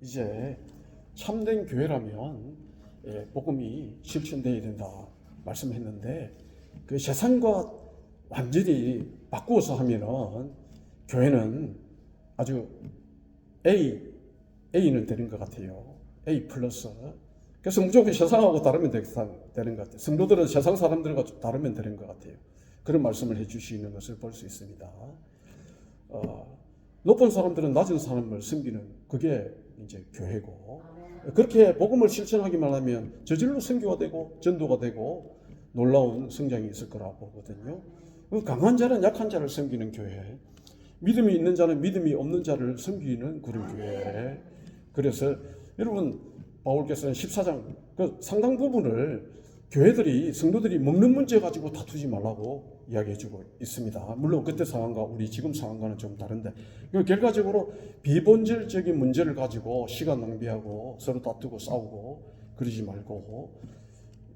이제 참된 교회라면 예, 복음이 실천되어야 된다 말씀했는데 그 세상과 완전히 바꾸어서 하면은 교회는 아주 A A는 되는 것 같아요. A 플러스. 그래서 무조건 세상하고 다르면 되- 되는 것 같아요. 성도들은 세상 사람들과 좀 다르면 되는 것 같아요. 그런 말씀을 해주시는 것을 볼 수 있습니다. 어, 높은 사람들은 낮은 사람을 섬기는 그게 이제 교회고 그렇게 복음을 실천하기만 하면 저절로 선교가 되고 전도가 되고 놀라운 성장이 있을 거라 보거든요. 그 강한 자는 약한 자를 섬기는 교회, 믿음이 있는 자는 믿음이 없는 자를 섬기는 그런 교회. 그래서 여러분 바울께서는 14장 그 상당 부분을 교회들이 성도들이 먹는 문제 가지고 다투지 말라고 이야기해주고 있습니다. 물론 그때 상황과 우리 지금 상황과는 좀 다른데 그 결과적으로 비본질적인 문제를 가지고 시간 낭비하고 서로 다투고 싸우고 그러지 말고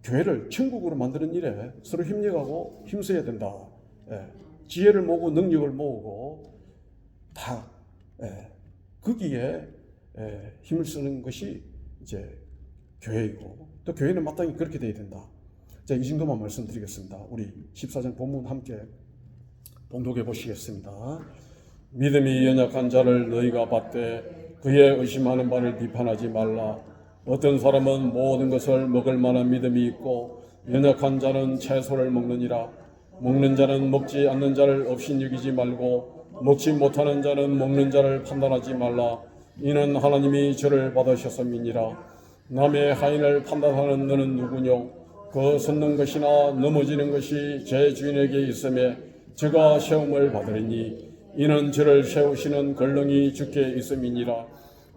교회를 천국으로 만드는 일에 서로 협력하고 힘써야 된다. 예. 지혜를 모으고 능력을 모으고 다 예. 거기에 예, 힘을 쓰는 것이 이제 교회이고 또 교회는 마땅히 그렇게 돼야 된다. 자, 이 정도만 말씀드리겠습니다. 우리 14장 본문 함께 봉독해 보시겠습니다. 믿음이 연약한 자를 너희가 받되 그의 의심하는 바를 비판하지 말라. 어떤 사람은 모든 것을 먹을 만한 믿음이 있고 연약한 자는 채소를 먹느니라. 먹는 자는 먹지 않는 자를 없인 여기지 말고 먹지 못하는 자는 먹는 자를 판단하지 말라. 이는 하나님이 저를 받으셨음이니라. 남의 하인을 판단하는 너는 누구뇨? 그 섰는 것이나 넘어지는 것이 제 주인에게 있음에 저가 시험을 받으리니 이는 저를 세우시는 권능이 주께 있음이니라.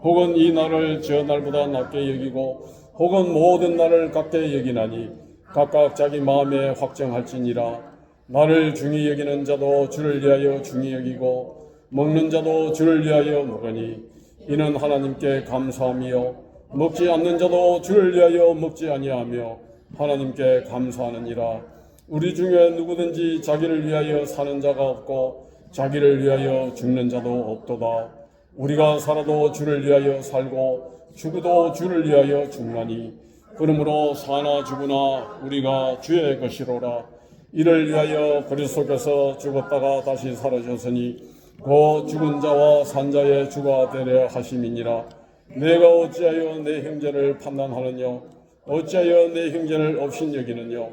혹은 이 날을 저 날보다 낮게 여기고 혹은 모든 날을 같게 여기나니 각각 자기 마음에 확정할지니라. 나를 중히 여기는 자도 주를 위하여 중히 여기고 먹는 자도 주를 위하여 먹으니 이는 하나님께 감사함이요 먹지 않는 자도 주를 위하여 먹지 아니하며 하나님께 감사하느니라. 우리 중에 누구든지 자기를 위하여 사는 자가 없고 자기를 위하여 죽는 자도 없도다. 우리가 살아도 주를 위하여 살고 죽어도 주를 위하여 죽나니 그러므로 사나 죽으나 우리가 주의 것이로라. 이를 위하여 그리스도께서 죽었다가 다시 살아졌으니 곧 죽은 자와 산 자의 주가 되려 하심이니라 내가 어찌하여 내 형제를 판단하느냐? 어찌하여 내 형제를 없인 여기느냐?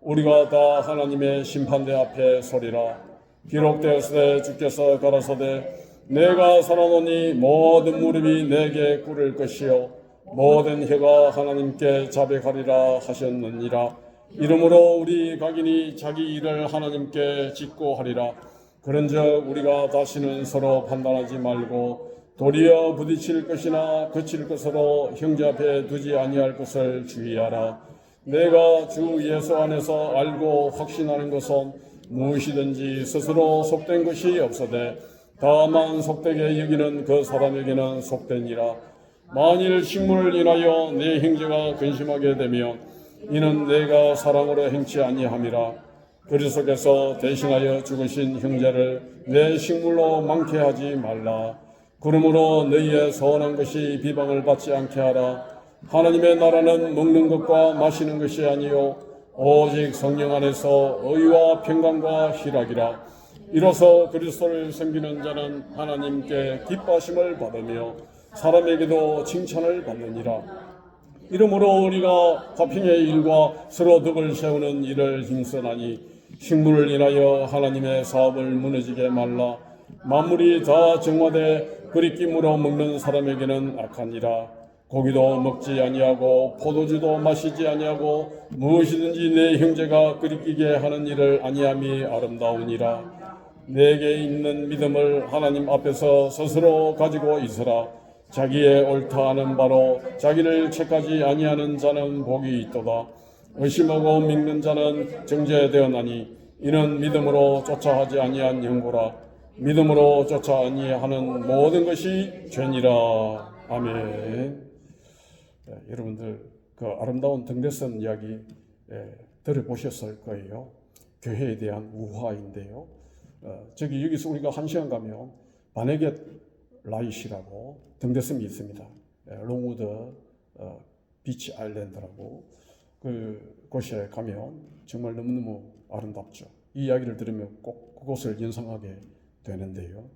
우리가 다 하나님의 심판대 앞에 서리라. 기록되었으되 주께서 가라사대 내가 살아노니 모든 무릎이 내게 꿇을 것이요. 모든 혀가 하나님께 자백하리라 하셨느니라. 이러므로 우리 각인이 자기 일을 하나님께 짓고 하리라. 그런즉 우리가 다시는 서로 판단하지 말고 도리어 부딪힐 것이나 그칠 것으로 형제 앞에 두지 아니할 것을 주의하라. 내가 주 예수 안에서 알고 확신하는 것은 무엇이든지 스스로 속된 것이 없어되 다만 속되게 여기는 그 사람에게는 속되니라. 만일 식물을 인하여 내 형제가 근심하게 되면 이는 내가 사랑으로 행치 아니함이라. 그리스도께서 대신하여 죽으신 형제를 내 식물로 망케 하지 말라. 그러므로 너희의 서운한 것이 비방을 받지 않게 하라. 하나님의 나라는 먹는 것과 마시는 것이 아니요 오직 성령 안에서 의와 평강과 희락이라. 이로써 그리스도를 섬기는 자는 하나님께 기뻐하심을 받으며 사람에게도 칭찬을 받느니라. 이러므로 우리가 화평의 일과 서로 덕을 세우는 일을 힘쓰나니 식물을 인하여 하나님의 사업을 무너지게 말라 만물이 다 정화돼 그리낌으로 먹는 사람에게는 악하니라 고기도 먹지 아니하고 포도주도 마시지 아니하고 무엇이든지 내 형제가 그리끼게 하는 일을 아니함이 아름다우니라 내게 있는 믿음을 하나님 앞에서 스스로 가지고 있으라 자기의 옳다 하는 바로 자기를 책하지 아니하는 자는 복이 있도다. 의심하고 믿는 자는 정죄되었나니 이는 믿음으로 쫓아하지 아니한 영고라. 믿음으로 쫓아 아니하는 모든 것이 죄니라. 아멘. 예, 여러분들 그 아름다운 등대선 이야기 예, 들어보셨을 거예요. 교회에 대한 우화인데요. 어, 저기 여기서 우리가 한 시간 가면 반에게 라이시라고 등대섬이 있습니다. 에, 롱우드 어, 비치 아일랜드라고 그 곳에 가면 정말 너무너무 아름답죠. 이 이야기를 들으면 꼭 그곳을 연상하게 되는데요.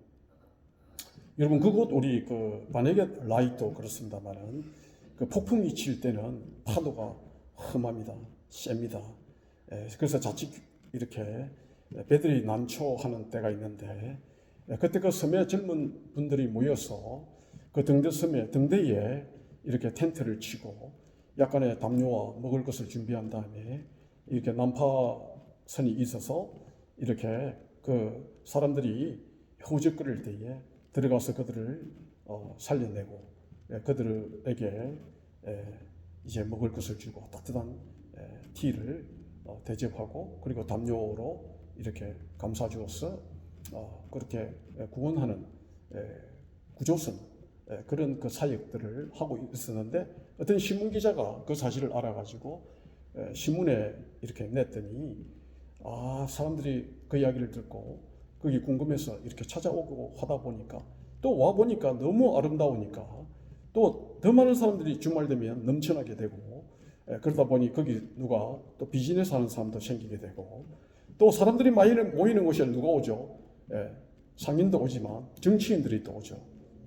여러분 그곳 우리 그 만약에 라이도 그렇습니다만은 그 폭풍이 칠 때는 파도가 험합니다. 셉니다. 예, 그래서 자칫 이렇게 배들이 난초하는 때가 있는데 예, 그때 그 섬에 젊은 분들이 모여서 그 등대 섬에 등대에 이렇게 텐트를 치고 약간의 담요와 먹을 것을 준비한 다음에 이렇게 난파선이 있어서 이렇게 그 사람들이 호적거릴 때에 들어가서 그들을 어, 살려내고 예, 그들에게 예, 이제 먹을 것을 주고 따뜻한 예, 티를 어, 대접하고 그리고 담요로 이렇게 감싸 주어서 어, 그렇게 예, 구원하는 예, 구조선 예, 그런 그 사역들을 하고 있었는데 어떤 신문 기자가 그 사실을 알아가지고 예, 신문에 이렇게 냈더니 아 사람들이 그 이야기를 듣고 거기 궁금해서 이렇게 찾아오고 하다 보니까 또 와 보니까 너무 아름다우니까 또 더 많은 사람들이 주말 되면 넘쳐나게 되고 예, 그러다 보니 거기 누가 또 비즈니스 하는 사람도 생기게 되고 또 사람들이 많이 모이는 곳에 누가 오죠? 예, 상인도 오지만 정치인들이 또 오죠.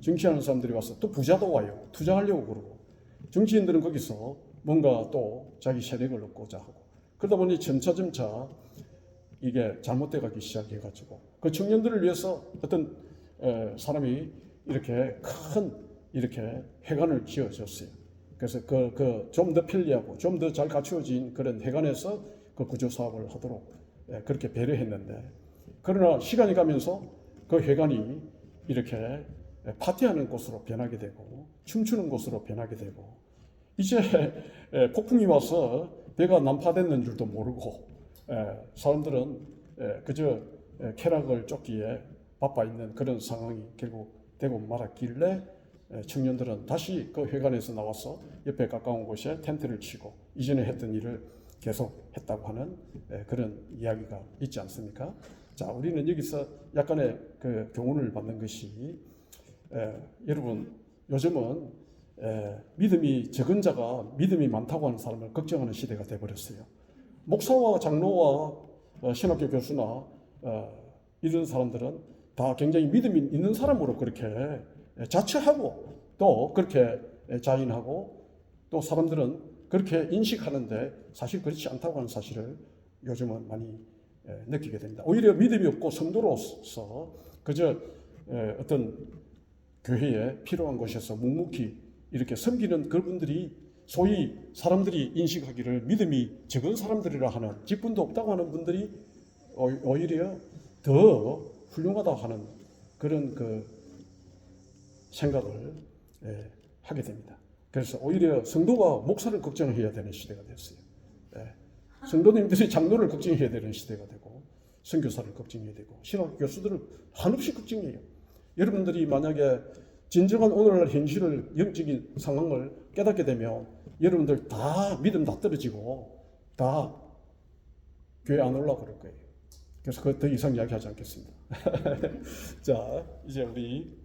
정치하는 사람들이 와서 또 부자도 와요. 투자하려고 그러고 정치인들은 거기서 뭔가 또 자기 세력을 얻고자 하고 그러다 보니 점차점차 이게 잘못돼 가기 시작해 가지고 그 청년들을 위해서 어떤 에, 사람이 이렇게 큰 이렇게 회관을 지어줬어요. 그래서 그 그 좀 더 편리하고 좀 더 잘 갖추어진 그런 회관에서 그 구조 사업을 하도록 에, 그렇게 배려했는데 그러나 시간이 가면서 그 회관이 이렇게 파티하는 곳으로 변하게 되고 춤추는 곳으로 변하게 되고 이제 에, 폭풍이 와서 배가 난파됐는 줄도 모르고 에, 사람들은 에, 그저 에, 쾌락을 쫓기에 바빠 있는 그런 상황이 결국 되고 말았길래 에, 청년들은 다시 그 회관에서 나와서 옆에 가까운 곳에 텐트를 치고 이전에 했던 일을 계속 했다고 하는 에, 그런 이야기가 있지 않습니까? 자, 우리는 여기서 약간의 그 교훈을 받는 것이 에, 여러분 요즘은 에, 믿음이 적은 자가 믿음이 많다고 하는 사람을 걱정하는 시대가 돼버렸어요. 목사와 장로와 어, 신학교 교수나 어, 이런 사람들은 다 굉장히 믿음이 있는 사람으로 그렇게 에, 자처하고 또 그렇게 에, 자인하고 또 사람들은 그렇게 인식하는데 사실 그렇지 않다고 하는 사실을 요즘은 많이 에, 느끼게 됩니다. 오히려 믿음이 없고 성도로서 그저 에, 어떤 교회에 필요한 곳에서 묵묵히 이렇게 섬기는 그분들이 소위 사람들이 인식하기를 믿음이 적은 사람들이라 하는 직분도 없다고 하는 분들이 오- 오히려 더 훌륭하다 하는 그런 그 생각을 예, 하게 됩니다. 그래서 오히려 성도가 목사를 걱정해야 되는 시대가 됐어요. 예. 성도님들이 장로를 걱정해야 되는 시대가 되고 선교사를 걱정해야 되고 신학 교수들을 한없이 걱정해요. 여러분들이 만약에 진정한 오늘날 현실을 영적인 상황을 깨닫게 되면 여러분들 다 믿음 다 떨어지고 다 교회 안 올라 그럴 거예요. 그래서 그 더 이상 이야기하지 않겠습니다. 자, 이제 우리